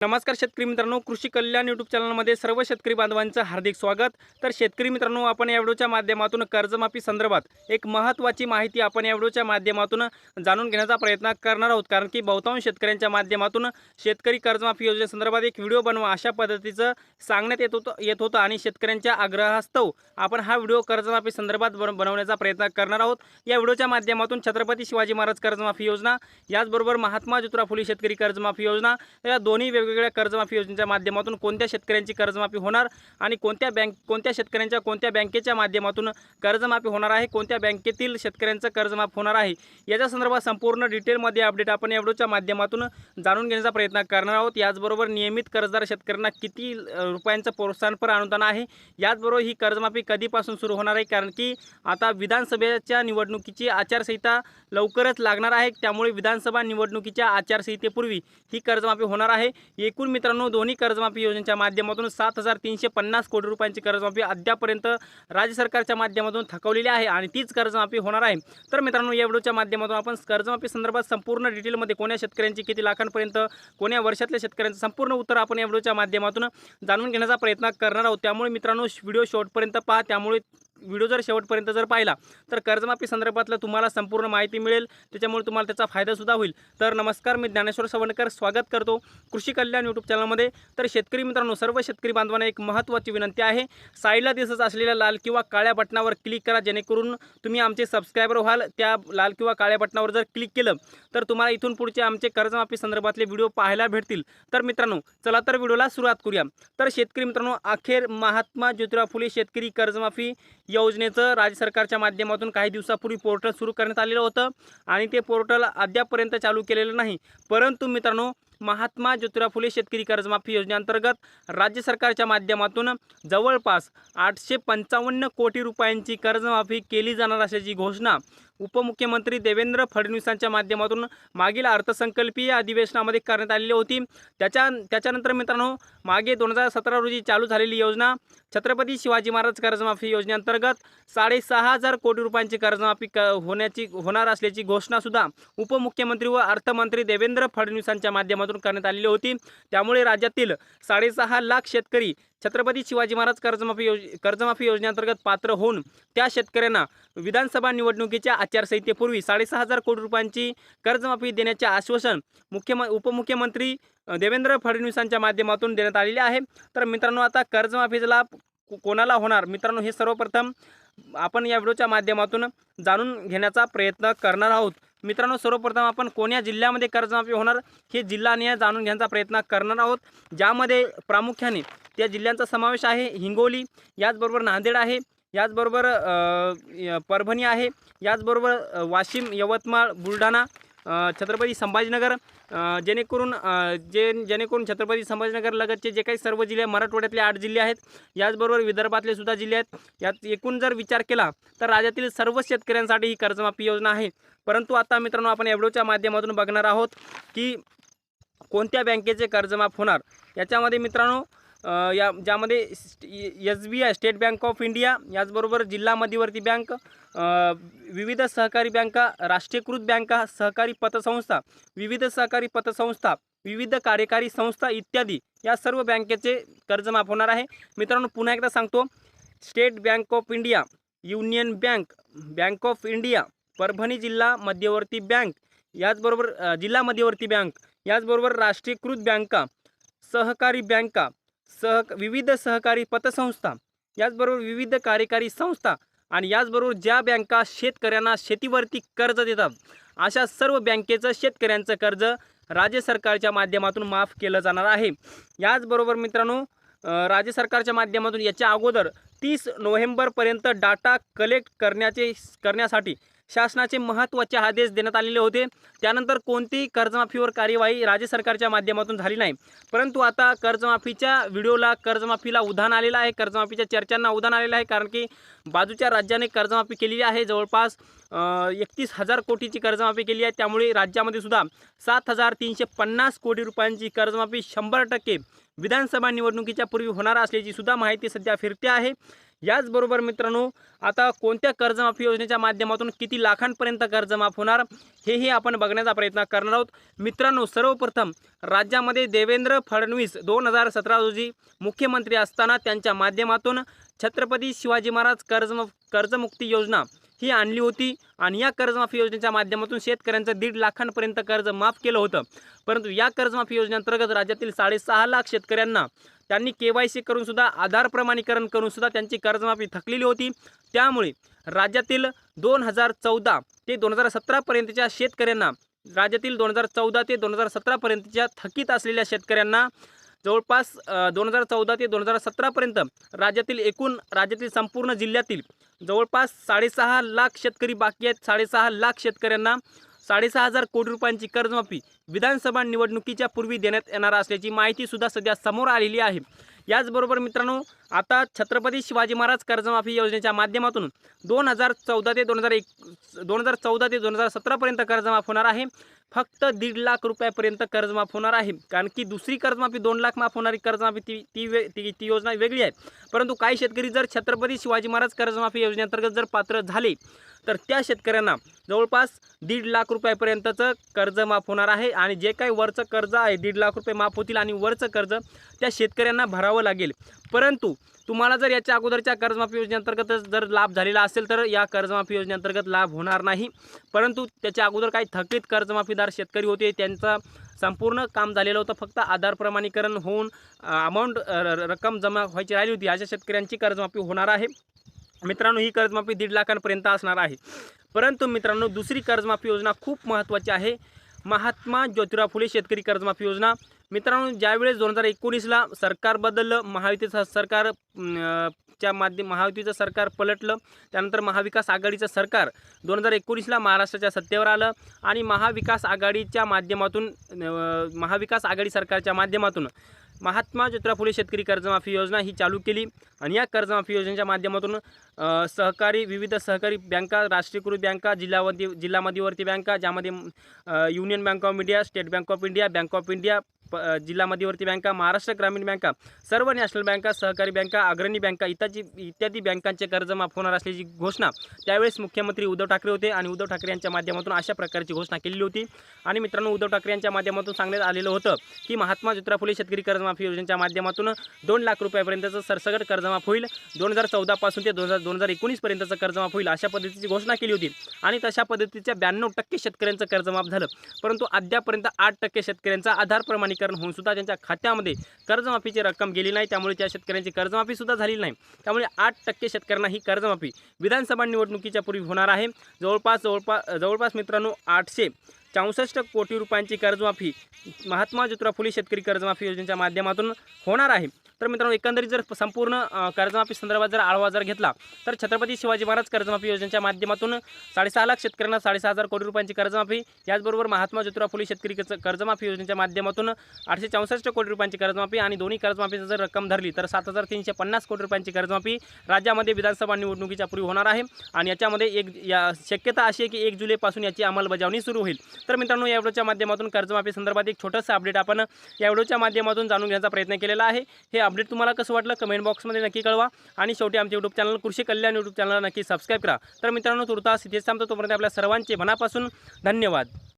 नमस्कार शेतकरी मित्रांनो कृषी कल्याण यूट्यूब चॅनलमध्ये सर्व शेतकरी बांधवांचं हार्दिक स्वागत. तर शेतकरी मित्रांनो आपण या व्हिडिओच्या माध्यमातून कर्जमाफी संदर्भात एक महत्त्वाची माहिती आपण या व्हिडिओच्या माध्यमातून जाणून घेण्याचा प्रयत्न करणार आहोत. कारण की बहुतांश शेतकऱ्यांच्या माध्यमातून शेतकरी कर्जमाफी योजनेसंदर्भात एक व्हिडिओ बनवा अशा पद्धतीचं सांगण्यात येत होतं येत होतं आणि शेतकऱ्यांच्या आग्रहास्तव आपण हा व्हिडिओ कर्जमाफी संदर्भात बन बनवण्याचा प्रयत्न करणार आहोत. या व्हिडिओच्या माध्यमातून छत्रपती शिवाजी महाराज कर्जमाफी योजना याचबरोबर महात्मा ज्योतिराव फुले शेतकरी कर्जमाफी योजना या दोन्ही वेगवेगळ्या कर्जमाफी योजनेच्या माध्यमातून कोणत्या शेतकऱ्यांची कर्जमाफी होणार आणि कोणत्या बँक कोणत्या शेतकऱ्यांच्या कोणत्या बँकेच्या माध्यमातून कर्जमाफी होणार आहे कोणत्या बँकेतील शेतकऱ्यांचं कर्जमाफ होणार आहे? याच्या संदर्भात संपूर्ण डिटेलमध्ये अपडेट आपण या व्हिडिओच्या माध्यमातून जाणून घेण्याचा प्रयत्न करणार आहोत. याचबरोबर नियमित कर्जदार शेतकऱ्यांना किती रुपयांचं प्रोत्साहनपर अनुदान आहे? याचबरोबर ही कर्जमाफी कधीपासून सुरू होणार आहे? कारण की आता विधानसभेच्या निवडणुकीची आचारसंहिता लवकरच लागणार आहे. त्यामुळे विधानसभा निवडणुकीच्या आचारसंहितेपूर्वी ही कर्जमाफी होणार आहे. एकूण मित्रांनो दोन्ही कर्जमाफी योजनेच्या माध्यमातून सात हजार तीनशे पन्नास कोटी रुपयांची कर्जमाफी अद्यापर्यंत राज्य सरकारच्या माध्यमातून थकवलेली आहे आणि तीच कर्जमाफी होणार आहे. तर मित्रांनो या व्हिडिओच्या माध्यमातून आपण कर्जमाफी संदर्भात संपूर्ण डिटेलमध्ये कोण्या शेतकऱ्यांची किती लाखांपर्यंत कोण्या वर्षातल्या शेतकऱ्यांचं संपूर्ण उत्तर आपण या व्हिडिओच्या माध्यमातून जाणून घेण्याचा प्रयत्न करणार आहोत. त्यामुळे मित्रांनो व्हिडिओ शॉर्टपर्यंत पहा. त्यामुळे व्हिडिओ जर शेवटपर्यंत जर पाहिला तर कर्जमाफी संदर्भातलं तुम्हाला संपूर्ण माहिती मिळेल. त्याच्यामुळे तुम्हाला त्याचा फायदासुद्धा होईल. तर नमस्कार मी ज्ञानेश्वर सवणकर. स्वागत करतो कृषी कल्याण यूट्यूब चॅनलमध्ये तर शेतकरी मित्रांनो सर्व शेतकरी बांधवांना एक महत्त्वाची विनंती आहे. साईडला दिसत असलेल्या लाल किंवा काळ्या बटनावर क्लिक करा जेणेकरून तुम्ही आमचे सबस्क्रायबर व्हाल. त्या लाल किंवा काळ्या बटनावर जर क्लिक केलं तर तुम्हाला इथून पुढचे आमचे कर्जमाफी संदर्भातले व्हिडिओ पाहायला भेटतील. तर मित्रांनो चला तर व्हिडिओला सुरुवात करूया. तर शेतकरी मित्रांनो अखेर महात्मा ज्योतिराव फुले शेतकरी कर्जमाफी योजनेचं राज्य सरकारच्या माध्यमातून काही दिवसापूर्वी पोर्टल सुरू करण्यात आलेलं होतं आणि ते पोर्टल अद्यापपर्यंत चालू केलेलं नाही. परंतु मित्रांनो महात्मा ज्योतिराव फुले शेतकरी कर्जमाफी योजनेअंतर्गत राज्य सरकारच्या माध्यमातून जवळपास आठशे पंचावन्न कोटी रुपयांची कर्जमाफी केली जाणार असल्याची घोषणा उपमुख्यमंत्री देवेंद्र फडणवीसांच्या माध्यमातून मागील अर्थसंकल्पीय अधिवेशनामध्ये करण्यात आलेली होती. त्याच्या त्याच्यानंतर मित्रांनो मागे दोन हजार सतरा रोजी चालू झालेली योजना छत्रपती शिवाजी महाराज कर्जमाफी योजनेअंतर्गत साडेसहा हजार कोटी रुपयांची कर्जमाफी क होण्याची होणार असल्याची घोषणासुद्धा उपमुख्यमंत्री व अर्थमंत्री देवेंद्र फडणवीसांच्या माध्यमातून करण्यात आलेली होती. त्यामुळे राज्यातील साडेसहा लाख शेतकरी छत्रपती शिवाजी महाराज कर्जमाफी योज कर्जमाफी योजनेअंतर्गत पात्र होऊन त्या शेतकऱ्यांना विधानसभा निवडणुकीच्या आचारसंहितेपूर्वी साडेसहा हजार कोटी रुपयांची कर्जमाफी देण्याचे आश्वासन मुख्यम उपमुख्यमंत्री देवेंद्र फडणवीसांच्या माध्यमातून देण्यात आलेले आहे. तर मित्रांनो आता कर्जमाफीचा लाभ को- कोणाला होणार? मित्रांनो हे सर्वप्रथम आपण या व्हिडिओच्या माध्यमातून जाणून घेण्याचा प्रयत्न करणार आहोत. मित्रांनो सर्वप्रथम आपण कोण्या जिल्ह्यामध्ये कर्जमाफी होणार हे जिल्हानिहाय जाणून घेण्याचा प्रयत्न करणार आहोत. ज्यामध्ये प्रामुख्याने त्या जिल्ह्यांचा समावेश आहे हिंगोली याचबरोबर नांदेड आहे याचबरोबर परभणी आहे याचबरोबर वाशिम यवतमाळ बुलढाणा छत्रपती संभाजीनगर जेणेकरून जे जेणेकरून छत्रपती संभाजीनगर लगतचे जे काही सर्व जिल्हे मराठवाड्यातले आठ जिल्हे आहेत याचबरोबर विदर्भातले सुद्धा जिल्हे आहेत. यात एकूण जर विचार केला तर राज्यातील सर्व शेतकऱ्यांसाठी ही कर्जमाफी योजना आहे. परंतु आता मित्रांनो आपण एवढोच्या माध्यमातून बघणार आहोत की कोणत्या बँकेचे कर्जमाफ होणार? याच्यामध्ये मित्रांनो या ज्यामध्ये S B I State Bank of India याचबरोबर जिल्हा मध्यवर्ती बँक विविध सहकारी बँका राष्ट्रीयकृत बँका सहकारी पतसंस्था विविध सहकारी पतसंस्था विविध कार्यकारी संस्था इत्यादी या सर्व बँकेचे कर्ज माफ होणार आहे. मित्रांनो पुन्हा एकदा सांगतो State Bank of India Union Bank Bank of India Parbhani जिल्हा मध्यवर्ती बँक याचबरोबर जिल्हा मध्यवर्ती बँक याचबरोबर राष्ट्रीयकृत बँका सहकारी बँका सह विविध सहकारी पतसंस्था याचबरोबर विविध कार्यकारी संस्था आणि याचबरोबर ज्या बँका शेतकऱ्यांना शेतीवरती कर्ज देतात अशा सर्व बँकेचं शेतकऱ्यांचं कर्ज राज्य सरकारच्या माध्यमातून माफ केलं जाणार आहे. याचबरोबर मित्रांनो राज्य सरकारच्या माध्यमातून याच्या अगोदर तीस नोव्हेंबरपर्यंत डाटा कलेक्ट करण्याचे करण्यासाठी शासनाचे महत्त्वाचे आदेश देण्यात आलेले होते. त्यानंतर कोणतीही कर्जमाफीवर कार्यवाही राज्य सरकारच्या माध्यमातून झाली नाही. परंतु आता कर्जमाफीच्या व्हिडिओला कर्जमाफीला उधाण आलेलं आहे. कर्जमाफीच्या चर्चांना उधाण आलेलं आहे कारण की बाजूच्या राज्याने कर्जमाफी केलेली आहे. जवळपास एकतीस हजार कोटीची कर्जमाफी केली आहे. त्यामुळे राज्यामध्ये सुद्धा सात हजार तीनशे पन्नास कोटी रुपयांची कर्जमाफी शंभर टक्के विधानसभा निवडणुकीच्या पूर्वी होणार असल्याची सुद्धा माहिती सध्या फिरते आहे. याचबरोबर मित्रांनो आता कोणत्या कर्जमाफी योजनेच्या माध्यमातून किती लाखांपर्यंत कर्जमाफ होणार हेही आपण बघण्याचा प्रयत्न करणार आहोत. मित्रांनो सर्वप्रथम राज्यामध्ये देवेंद्र फडणवीस दोन हजार सतरा रोजी मुख्यमंत्री असताना त्यांच्या माध्यमातून छत्रपती शिवाजी महाराज कर्जम कर्जमुक्ती योजना ही आणली होती आणि या कर्जमाफी योजनेच्या माध्यमातून शेतकऱ्यांचं दीड लाखांपर्यंत कर्ज माफ केलं होतं. परंतु या कर्जमाफी योजनेअंतर्गत राज्यातील साडेसहा लाख शेतकऱ्यांना त्यांनी के वाय सी करूनसुद्धा आधार प्रमाणीकरण करूनसुद्धा त्यांची कर्जमाफी थकलेली होती. त्यामुळे राज्यातील दोन हजार चौदा ते दोन हजार सतरापर्यंतच्या शेतकऱ्यांना राज्यातील दोन हजार चौदा ते दोन हजार सतरापर्यंतच्या थकीत असलेल्या शेतकऱ्यांना जवळपास दोन हजार चौदा ते दोन हजार सतरापर्यंत राज्यातील एकूण राज्यातील संपूर्ण जिल्ह्यातील जवळपास साडेसहा लाख शेतकरी बाकी आहेत. साडेसहा लाख शेतकऱ्यांना साडेसहा हजार कोटी रुपयांची कर्जमाफी विधानसभा निवडणुकीच्या पूर्वी देण्यात येणार असल्याची माहितीसुद्धा सध्या समोर आलेली आहे. याचबरोबर मित्रांनो आता छत्रपती शिवाजी महाराज कर्जमाफी योजनेच्या माध्यमातून दोन हजार चौदा ते दोन हजार एक दोन हजार चौदा ते दोन हजार सतरापर्यंत कर्जमाफ होणार आहे. फक्त दीड लाख रुपयापर्यंत कर्जमाफ होणार आहे. कारण की दुसरी कर्जमाफी दोन लाख माफ होणारी कर्जमाफी ती ती वे ती ती योजना वेगळी आहे. परंतु काही शेतकरी जर छत्रपती शिवाजी महाराज कर्जमाफी योजनेअंतर्गत जर पात्र झाले तर त्या शेतकऱ्यांना जवळपास दीड लाख रुपयापर्यंतचं कर्ज माफ होणार आहे. आणि जे काही वरचं कर्ज आहे दीड लाख रुपये माफ होतील आणि वरचं कर्ज त्या शेतकऱ्यांना भरावं लागेल. परंतु तुम्हाला जर याच्या अगोदरच्या कर्जमाफी योजनेअंतर्गतच जर लाभ झालेला असेल तर या कर्जमाफी योजनेअंतर्गत लाभ होणार नाही. परंतु त्याच्या अगोदर काही थकीत कर्जमाफीदार शेतकरी होते त्यांचा संपूर्ण काम झालेलं होतं. फक्त आधार प्रमाणीकरण होऊन अमाऊंट रक्कम जमा व्हायची राहिली होती. अशा शेतकऱ्यांची कर्जमाफी होणार आहे. मित्रांनो ही कर्जमाफी दीड लाखांपर्यंत असणार आहे. परंतु मित्रांनो दुसरी कर्जमाफी योजना खूप महत्त्वाची आहे. महात्मा ज्योतिराव फुले शेतकरी कर्जमाफी योजना. मित्रांनो ज्यावेळेस दोन हजार एकोणीसला सरकार बदललं महायुतीचं सरकार च्या माध्यम महायुतीचं सरकार पलटलं त्यानंतर महाविकास आघाडीचं सरकार दोन हजार एकोणीसला महाराष्ट्राच्या सत्तेवर आलं आणि महाविकास आघाडीच्या माध्यमातून महाविकास आघाडी सरकारच्या माध्यमातून महात्मा ज्योतिराव फुले शेतकरी कर्जमाफी योजना ही चालू केली आणि या कर्जमाफी योजनेच्या माध्यमातून सहकारी विविध सहकारी बँका राष्ट्रीयकृत बँका जिल्हावधी जिल्हा मध्यवर्ती बँका ज्यामध्ये Union Bank of India State Bank of India Bank of India प जिल्हा मध्यवर्ती बँका महाराष्ट्र ग्रामीण बँका सर्व नॅशनल बँका सहकारी बँका अग्रणी बँका इत्यादी इत्यादी बँकांचे कर्ज माफ होणार असल्याची घोषणा त्यावेळेस मुख्यमंत्री उद्धव ठाकरे होते आणि उद्धव ठाकरे यांच्या माध्यमातून अशा प्रकारची घोषणा केलेली होती. आणि मित्रांनो उद्धव ठाकरे यांच्या माध्यमातून सांगण्यात आलेलं होतं की महात्मा ज्योतिराव फुले शेतकरी कर्जमाफी योजनेच्या माध्यमातून दोन लाख रुपयापर्यंतचं सरसगट कर्जमाफ होईल. दोन हजार चौदापासून ते दोन हजार दोन हजार एकोणीसपर्यंतचं कर्जमाफ होईल अशा पद्धतीची घोषणा केली होती. आणि तशा पद्धतीच्या ब्याण्णव टक्के शेतकऱ्यांचं कर्जमाफ झालं. परंतु अद्यापर्यंत आठ टक्के शेतकऱ्यांचा आधार वितरण होऊन सुद्धा त्यांच्या खात्यामध्ये कर्जमाफीची रक्कम गेली नाही. त्यामुळे त्या शेतकऱ्यांची कर्जमाफी सुद्धा झालेली नाही. त्यामुळे आठ टक्के शेतकऱ्यांना ही कर्जमाफी विधानसभा निवडणुकीच्या पूर्वी होणार आहे. जवळपास जवळपास जवळपास मित्रांनो आठशे चौसष्ट कोटी रुपयांची कर्जमाफी महात्मा ज्योतिराव फुले शेतकरी कर्जमाफी योजनेच्या माध्यमातून होणार आहे. तर मित्रांनो एकंदरीत जर संपूर्ण कर्जमाफी संदर्भात जर आढावा जर घेतला तर छत्रपती शिवाजी महाराज कर्जमाफी योजनेच्या माध्यमातून साडेसहा लाख शेतकऱ्यांना साडेसहा हजार कोटी रुपयांची कर्जमाफी याचबरोबर महात्मा ज्योतिराव फुले शेतकरी कर्जमाफी योजनेच्या माध्यमातून आठशे चौसष्ट कोटी रुपयांची कर्जमाफी आणि दोन्ही कर्जमाफीची जर रक्कम धरली तर सात हजार तीनशे पन्नास कोटी रुपयांची कर्जमाफी राज्यामध्ये विधानसभा निवडणुकीच्या पूर्वी होणार आहे. आणि याच्यामध्ये एक या शक्यता अशी आहे की एक जुलैपासून याची अंमलबजावणी सुरू होईल. तर मित्रांनो या व्हिडिओच्या माध्यमातून कर्जमाफी संदर्भात एक छोटंसं अपडेट आपण या व्हिडिओच्या माध्यमातून जाणून घेण्याचा प्रयत्न केलेला आहे. हे अपडेट तुम्हाला कसं वाटलं कमेंट बॉक्समध्ये नक्की कळवा. आणि शेवटी आमच्या यूट्यूब चॅनल कृषी कल्याण यूट्यूब चॅनलला नक्की सबस्क्राईब करा. तर मित्रांनो तुर्तास इथेच थांबतो. तोपर्यंत आपल्या सर्वांचे मनापासून धन्यवाद.